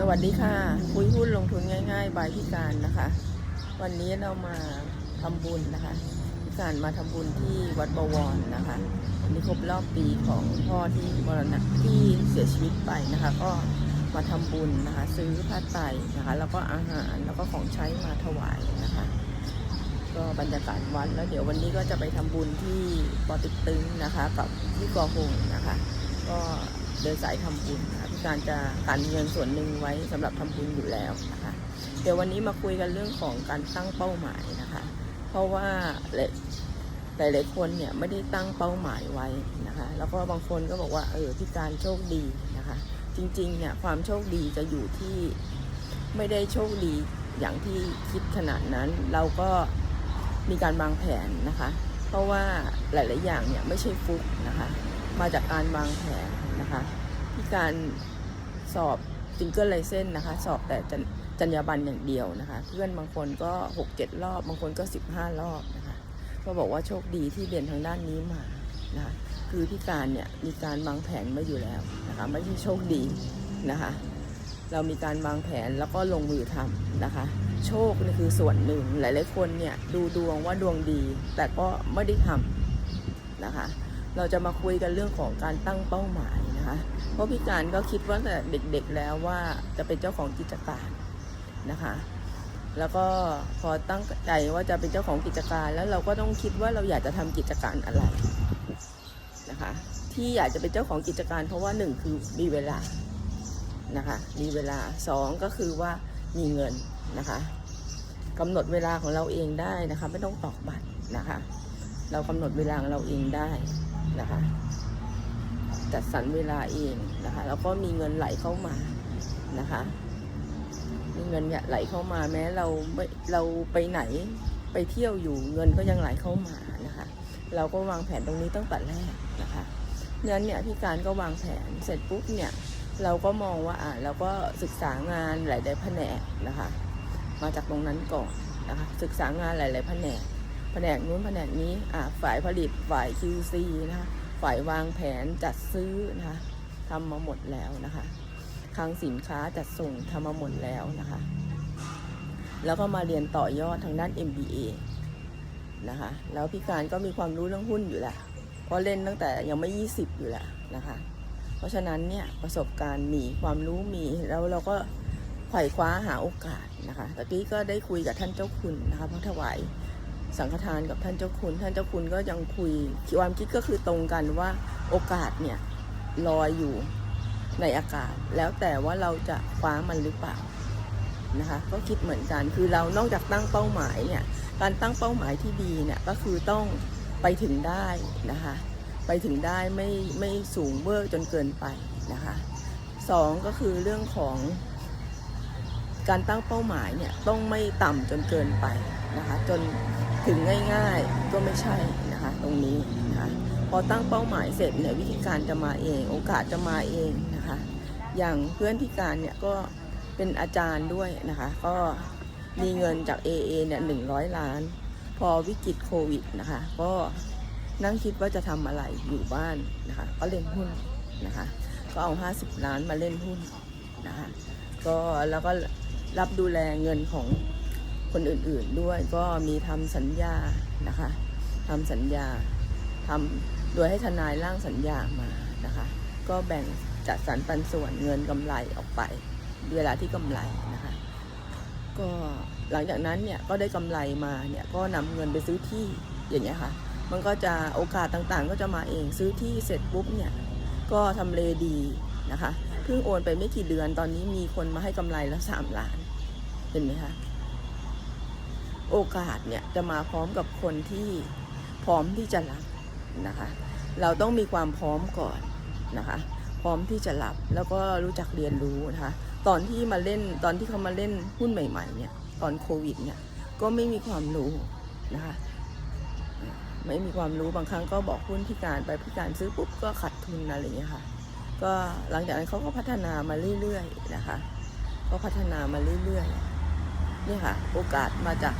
สวัสดีค่ะ คุยหุ้นลงทุนง่ายๆ บายพี่การนะคะ วันนี้เรามาทำบุญนะคะพี่การมาทำบุญที่วัดบวรนะคะวันนี้ครบรอบปีของพ่อที่มรณะที่เสียชีวิตไปนะคะ ก็มาทำบุญนะคะ ซื้อผ้าไตรนะคะ แล้วก็อาหารแล้วก็ของใช้มาถวายนะคะ ก็บรรยากาศวัดแล้วเดี๋ยววันนี้ก็จะไปทำบุญที่ปอติกตึงนะคะ กับที่กอหงนะคะ ก็เดินสายทำบุญนะคะ การจะกันเงินส่วนหนึ่งไว้สำหรับทำบุญอยู่แล้วนะคะ เดี๋ยววันนี้มาคุยกันเรื่องของการตั้งเป้าหมายนะคะ เพราะว่าหลายหลายๆคนเนี่ยไม่ได้ตั้งเป้าหมายไว้นะคะ แล้วก็บางคนก็บอกว่าเออพี่การโชคดีนะคะ จริงๆเนี่ยความโชคดีจะอยู่ที่ไม่ได้โชคดีอย่างที่คิดขนาดนั้น เราก็มีการวางแผนนะคะ เพราะว่าหลาย ๆ อย่างเนี่ยไม่ใช่ฟุกนะคะ มาจากการวางแผนนะคะที่การ สอบซิงเกิลไลเซนนะคะ สอบแต่จรรจรรยาบรรณอย่างเดียวนะคะ เพื่อนบางคนก็หกเจ็ดรอบ บางคนก็สิบห้ารอบนะคะ ก็บอกว่าโชคดีที่เรียนทางด้านนี้มานะคะคือพี่การเนี่ยมีการวางแผนมาอยู่แล้วนะคะไม่ใช่โชคดีนะคะ เรามีการวางแผนแล้วก็ลงมือทำนะคะ โชคนี่คือส่วนหนึ่งหลายๆคนเนี่ยดูดวงว่าดวงดี แต่ก็ไม่ได้ทำนะคะ เราจะมาคุยกันเรื่องของการตั้งเป้าหมายนะคะ เพราะพี่การก็คิดว่าแต่เด็กๆแล้วว่าจะเป็นเจ้าของกิจการนะคะ แล้วก็พอตั้งใจว่าจะเป็นเจ้าของกิจการแล้วเราก็ต้องคิดว่าเราอยากจะทำกิจการอะไรนะคะ ที่อยากจะเป็นเจ้าของกิจการ เพราะว่าหนึ่งคือมีเวลานะคะมีเวลาสองก็คือว่ามีเงินนะคะกำหนดเวลาของเราเองได้นะคะ ไม่ต้องตอกบัตรนะคะ เรากำหนดเวลาของเราเองได้ นะคะ จัดสรรเวลาเองนะคะ แล้วก็มีเงินไหลเข้ามานะคะ มีเงินเนี่ยไหลเข้ามาแม้เราไม่เราไปไหนไปเที่ยวอยู่เงินก็ยังไหลเข้ามานะคะ เราก็วางแผนตรงนี้ตั้งแต่แรกนะคะนั้นเนี่ยพี่การก็วางแผนเสร็จปุ๊บเนี่ยเราก็มองว่าอ่าเราก็ศึกษางานหลาย ๆ แผนกนะคะ มาจากตรงนั้นก่อนนะคะศึกษางานหลาย ๆ แผนก แผนกนู้นแผนกนี้อ่าฝ่ายผลิตฝ่าย QC นะคะฝ่ายวางแผนจัดซื้อนะคะทำมาหมดแล้วนะคะคลังสินค้าจัดส่งทำมาหมดแล้วนะคะ แล้วก็มาเรียนต่อยอดทางด้าน MBA นะคะ แล้วพี่การก็มีความรู้เรื่องหุ้นอยู่แหละเพราะเล่นตั้งแต่ยังไม่ 20 อยู่แหละนะคะ เพราะฉะนั้นเนี่ยประสบการณ์มีความรู้มีแล้วเราก็ไขว่คว้าหาโอกาสนะคะตะกี้ก็ได้คุยกับท่านเจ้าคุณนะคะพระถวาย สังฆทานกับท่านเจ้าคุณ ท่านเจ้าคุณก็ยังคุยความคิดก็คือตรงกันว่าโอกาสเนี่ยลอยอยู่ในอากาศ แล้วแต่ว่าเราจะคว้ามันหรือเปล่านะคะก็คิดเหมือนกันคือเรานอกจากตั้งเป้าหมายเนี่ยการตั้งเป้าหมายที่ดีเนี่ยก็คือต้องไปถึงได้นะคะไปถึงได้ไม่ไม่สูงเวอร์จนเกินไปนะคะสองก็คือเรื่องของการตั้งเป้าหมายเนี่ยต้องไม่ต่ำจนเกินไปนะคะจน ถึงง่ายๆ ก็ไม่ใช่นะคะตรงนี้นะคะพอตั้งเป้าหมายเสร็จเนี่ยวิธีการจะมาเอง โอกาสจะมาเองนะคะ อย่างเพื่อนพิการเนี่ยก็เป็นอาจารย์ด้วยนะคะ ก็มีเงินจาก AA เนี่ยหนึ่งร้อยล้าน พอวิกฤตโควิดนะคะ ก็นั่งคิดว่าจะทำอะไรอยู่บ้านนะคะ ก็เล่นหุ้นนะคะ ก็เอา 50 ล้านมาเล่นหุ้นนะคะ ก็แล้วก็รับดูแลเงินของ คนอื่นๆด้วยก็มีทำสัญญานะคะทำสัญญาทำโดยให้ทนายร่างสัญญามานะคะ ก็แบ่งจัดสรรปันส่วนเงินกำไรออกไป เวลาที่กำไรนะคะ ก็หลังจากนั้นเนี่ยก็ได้กำไรมาเนี่ยก็นำเงินไปซื้อที่อย่างเงี้ยค่ะ มันก็จะโอกาสต่างๆ ก็จะมาเองซื้อที่เสร็จปุ๊บเนี่ยก็ทำเลดีนะคะเพิ่งโอนไปไม่กี่เดือนตอนนี้มีคนมาให้กำไรแล้วสามล้าน เห็นไหมคะ โอกาสเนี่ยจะมาพร้อมกับคนที่พร้อมที่จะรับนะคะ เราต้องมีความพร้อมก่อนนะคะ พร้อมที่จะรับแล้วก็รู้จักเรียนรู้นะคะ ตอนที่มาเล่นตอนที่เขามาเล่นหุ้นใหม่ๆเนี่ยตอนโควิดเนี่ยก็ไม่มีความรู้นะคะไม่มีความรู้บางครั้งก็บอกหุ้นพิการไปพิการซื้อปุ๊บก็ขาดทุนอะไรอย่างเงี้ยค่ะ ก็หลังจากนั้นเขาก็พัฒนามาเรื่อยๆนะคะ ก็พัฒนามาเรื่อยๆนี่ค่ะ โอกาสมาจาก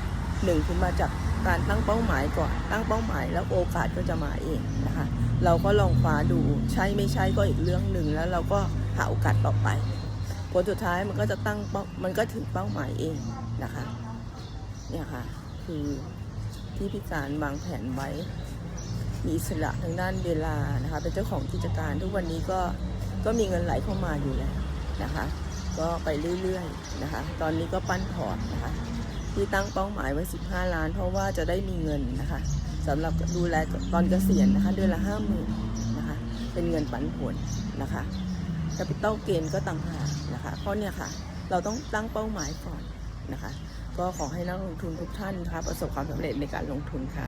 หนึ่งคือมาจากการตั้งเป้าหมายก่อนตั้งเป้าหมาย แล้วโอกาสก็จะมาเองนะคะเราก็ลองคว้าดูใช่ไม่ใช่ก็อีกเรื่องหนึ่งแล้วเราก็หาโอกาสต่อไป ผลสุดท้ายมันก็จะตั้งเป้ามันก็ถึงเป้าหมายเองนะคะเนี่ยค่ะคือที่พิการวางแผนไว้ มีอิสระทางด้านเวลานะคะเป็นเจ้าของกิจการทุกวันนี้ก็ก็มีเงินไหลเข้ามาอยู่แล้วนะคะ ก็ไปเรื่อยๆนะคะ ตอนนี้ก็ปั้นพอร์ตนะคะ ที่ตั้งเป้าหมายไว้ 15 ล้าน เพราะว่าจะได้มีเงินนะคะสำหรับดูแลตอนเกษียณนะคะ เดือนละห้าหมื่นนะคะ เป็นเงินปันผลนะคะแคปิตอลเกนก็ต่างหากนะคะเพราะเนี่ยค่ะ เราต้องตั้งเป้าหมายก่อนนะคะ ก็ขอให้นักลงทุนทุกท่านนะคะประสบความสำเร็จในการลงทุนค่ะ